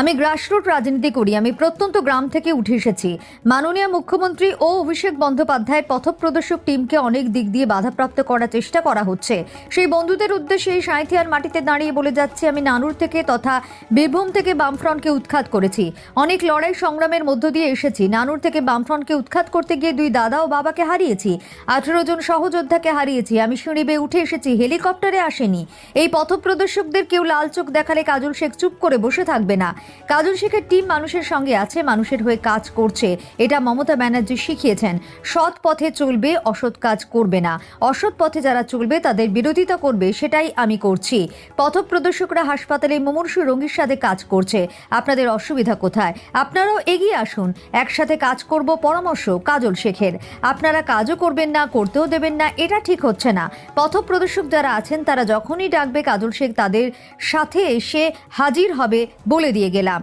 আমি গ্রাসরুট রাজনীতি করি, আমি প্রত্যন্ত গ্রাম থেকে উঠে এসেছি। মাননীয় মুখ্যমন্ত্রী ও অভিষেক বন্দ্যোপাধ্যায়ের পথপ্রদর্শক টিমকে অনেক দিক দিয়ে বাধাপ্রাপ্ত করার চেষ্টা করা হচ্ছে। সেই বন্ধুদের উদ্দেশ্যে এই সাঁথিয়ার মাটিতে দাঁড়িয়ে বলে যাচ্ছে, আমি নানুর থেকে তথা বীরভূম থেকে বামফ্রন্টকে উৎখাত করেছি। অনেক লড়াই সংগ্রামের মধ্য দিয়ে এসেছি। নানুর থেকে বামফ্রন্টকে উৎখাত করতে গিয়ে দুই দাদা ও বাবাকে হারিয়েছি। আঠেরো জন সহযোদ্ধাকে হারিয়েছি। আমি সিঁড়ি বেয়ে উঠে এসেছি, হেলিকপ্টারে আসেনি। এই পথপ্রদর্শকদের কেউ লাল চোখ দেখালে কাজল শেখ চুপ করে বসে থাকবে না। কাজল শেখের টিম মানুষের সঙ্গে আছে, মানুষের হয়ে কাজ করছে। এটা মমতা ব্যানার্জি শিখিয়েছেন। সৎ পথে চলবে, অসৎ কাজ করবে না। অসৎ পথে যারা চলবে, তাদের বিরোধিতা করবে, সেটাই আমি করছি। পথপ্রদর্শকরা হাসপাতালে মুমূর্ষু রোগীর সাথে কাজ করছে। আপনাদের অসুবিধা কোথায়? আপনারাও এগিয়ে আসুন। একসাথে কাজ করব পরামর্শ কাজল শেখের। আপনারা কাজও করবেন না, করতেও দেবেন না, এটা ঠিক হচ্ছে না। পথপ্রদর্শক যারা আছেন, তারা যখনই ডাকবে কাজল শেখ, তাদের সাথে এসে হাজির হবে বলে দিয়ে গেলাম।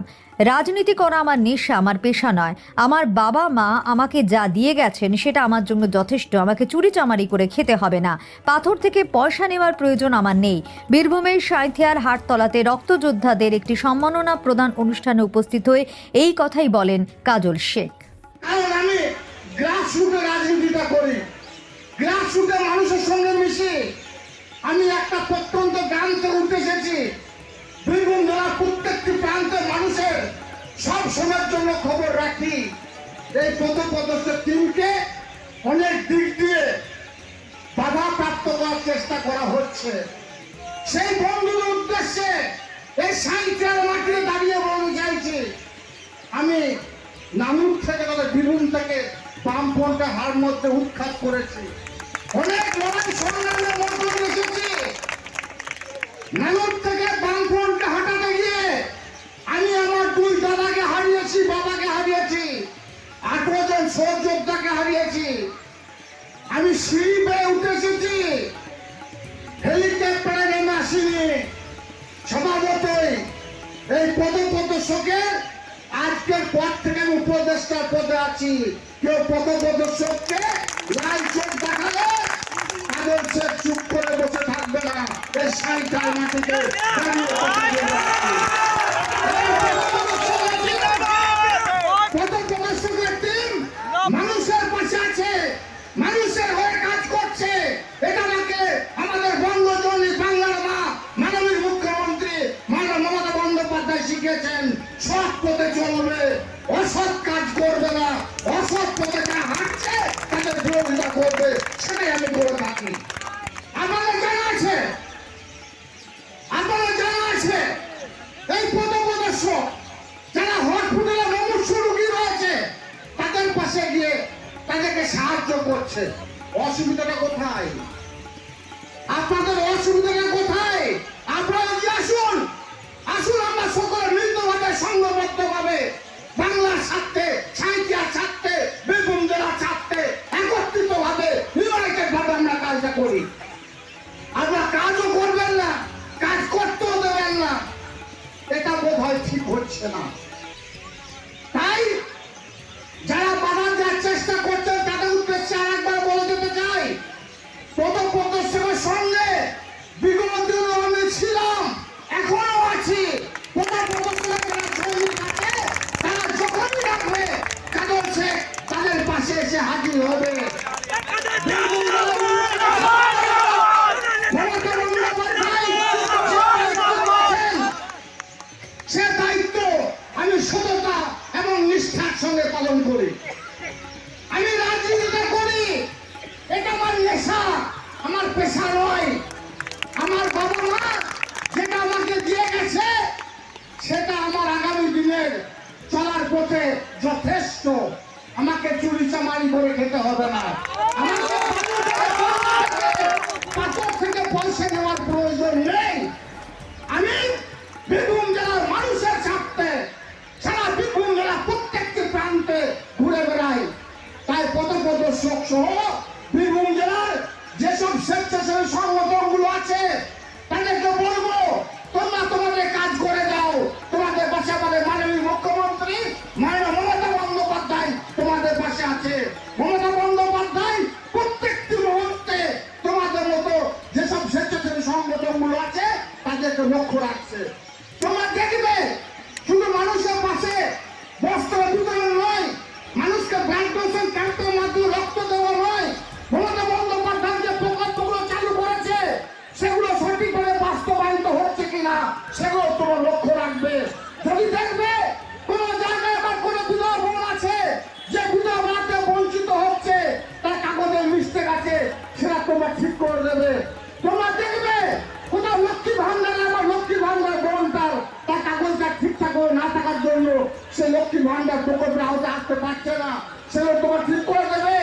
রাজনীতি করা আমার নেশা, আমার পেশা নয়। আমার বাবা মা আমাকে যা দিয়ে গেছেন সেটা আমার জন্য যথেষ্ট। আমাকে চুরি চামারি করে খেতে হবে না। পাথর থেকে পয়সা নেওয়ার প্রয়োজন আমার নেই। বীরভূমের সাঁথিয়ার হাটতলাতে রক্তযোদ্ধাদের একটি সম্মাননা প্রদান অনুষ্ঠানে উপস্থিত হয়ে এই কথাই বলেন কাজল শেখ। আমি রাজনীতিটা করি। মানুষের সঙ্গে মিশি। আমি একটা প্রত্যন্ত গ্রাম থেকে উঠে এসেছি। বীরভূম জেলার প্রত্যেকটি প্রান্তের মানুষের সব সময়ের জন্য খবর রাখি। এই পদপদস্থ টিমকে অনেক দিক দিয়ে বাধা প্রাপ্ত করার চেষ্টা করা হচ্ছে। সেই বন্ধুদের উদ্দেশ্যে এই সাইকেল মাটিতে দাঁড়িয়ে বলতে চাইছি, আমি নানুর থেকে তবে বীরভূম থেকে বামপন্থা হার মধ্যে উৎখাত করেছি। অনেক লড়াই, সংগ্রামের মধ্য এসেছি। নানুর থেকে আমি সিঁড়ি বেয়ে উঠে এসেছি। হেলিকপ্টারে আসিনি স্বভাবতই এই পদপ্রদর্শকের আজকের পর থেকে আমি উপদেষ্টার পদে আছি। কেউ পদপ্রদর্শককে লাল চোখ দেখালে তাদের চুপ করে বসে থাকবে না। এই সাইটার মাটিতে দাঁড়িয়ে কথা দিয়ে যাচ্ছি। এই পদপ্রদর্শকের পদপ্রদর্শকের টিম মানুষের পাশে আছে মানুষের হয়ে কাজ করছে এটা আমাকে আমাদের বঙ্গজননী বাংলার মা মাননীয় মুখ্যমন্ত্রী মানব মমতা বন্দ্যোপাধ্যায় শিখিয়েছেন সৎ পথে চলবে অসৎ কাজ করবে না অসৎ পথে যা হাঁটছে তাদের বিরোধিতা করবে, সেটাই আমি করে থাকি আমাদের জানা আছে, আমাদের জানা আছে, এই পদপ্রদর্শক যারা হসপিটালে মুমূর্ষ রুগী রয়েছে, তাদের পাশে গিয়ে তাদেরকে সাহায্য করছে। অসুবিধাটা কোথায়? আপনাদের অসুবিধাটা যথেষ্ট। আমাকে চুরি চামারি করে খেতে হবে না। সেগুলো তোমার লক্ষ্য রাখবে। যদি দেখবে কোনো জায়গায় বা কোনো আছে, যে বিধবা বঞ্চিত হচ্ছে, তার কাগজের মিস্টেক আছে, সেটা তোমরা ঠিক করে দেবে। তোমরা দেখবে কোথাও লক্ষ্মী ভান্ডার আমার লক্ষ্মী ভান্ডার বোনটার তার কাগজটা ঠিকঠাক না থাকার জন্য সে লক্ষ্মী ভান্ডার প্রকল্পের আওতায় আসতে পারছে না। সেগুলো তোমার ঠিক করে দেবে।